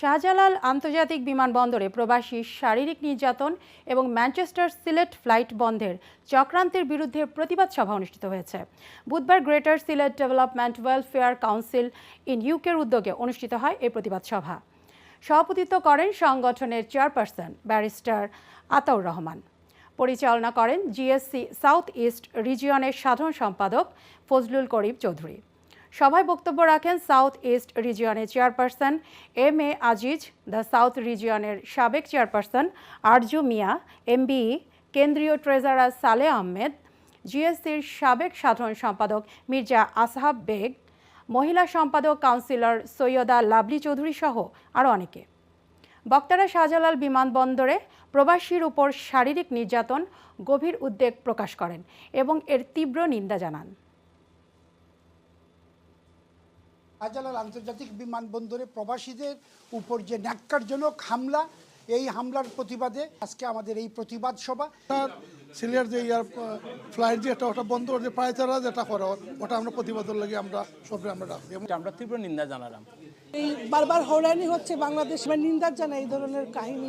শাহজালাল আন্তর্জাতিক বিমানবন্দরে প্রবাসী শারীরিক নির্যাতন এবং ম্যানচেস্টার সিলেট ফ্লাইট বন্ধের চক্রান্তের বিরুদ্ধে প্রতিবাদ সভা অনুষ্ঠিত হয়েছে। বুধবার greater Sylhet development welfare council in ইউকের উদ্যোগে অনুষ্ঠিত হয় এই প্রতিবাদ সভা। সভাপতিত্ব করেন সংগঠনের চেয়ারপারসন ব্যারিস্টার আতাউর রহমান। পরিচালনা করেন জিএসসি সাউথ ইস্ট রিজিয়নের সাধারণ সম্পাদক ফজলুল করিম চৌধুরী। সভায় বক্তব্য রাখেন south east রিজিয়নের chairperson M A Aziz, the south রিজিয়নের সাবেক চেয়ারপারসন আরজু মিয়া এমবিই কেন্দ্রীয় ট্রেজারার সালে আহমেদ, জিএসসির সাবেক সাধারণ সম্পাদক মির্জা আসহাব বেগ, মহিলা সম্পাদক কাউন্সিলর সৈয়দা লাভলি চৌধুরী সহ আরও অনেকে। বক্তারা শাহজালাল বিমানবন্দরে প্রবাসীর উপর শারীরিক নির্যাতন, গভীর উদ্বেগ প্রকাশ করেন এবং এর তীব্র নিন্দা জানান। শাহজালাল আন্তর্জাতিক বিমানবন্দরে প্রবাসীদের উপর যে ন্যাক্কারজনক হামলা এই হামলার প্রতিবাদে আজকে আমাদের এই প্রতিবাদ সভা। সিলেট যে ইয়ার ফ্লাইট যেটা ওটা বন্ধ করে যে পায়তারা যেটা করা ওটা আমরা প্রতিবাদের লাগে আমরা সবরে আমরা রাখছি আমরা তীব্র নিন্দা জানালাম। এই বারবার হয়রানি হচ্ছে বাংলাদেশ। নিন্দা জানাই এই ধরনের কাহিনী।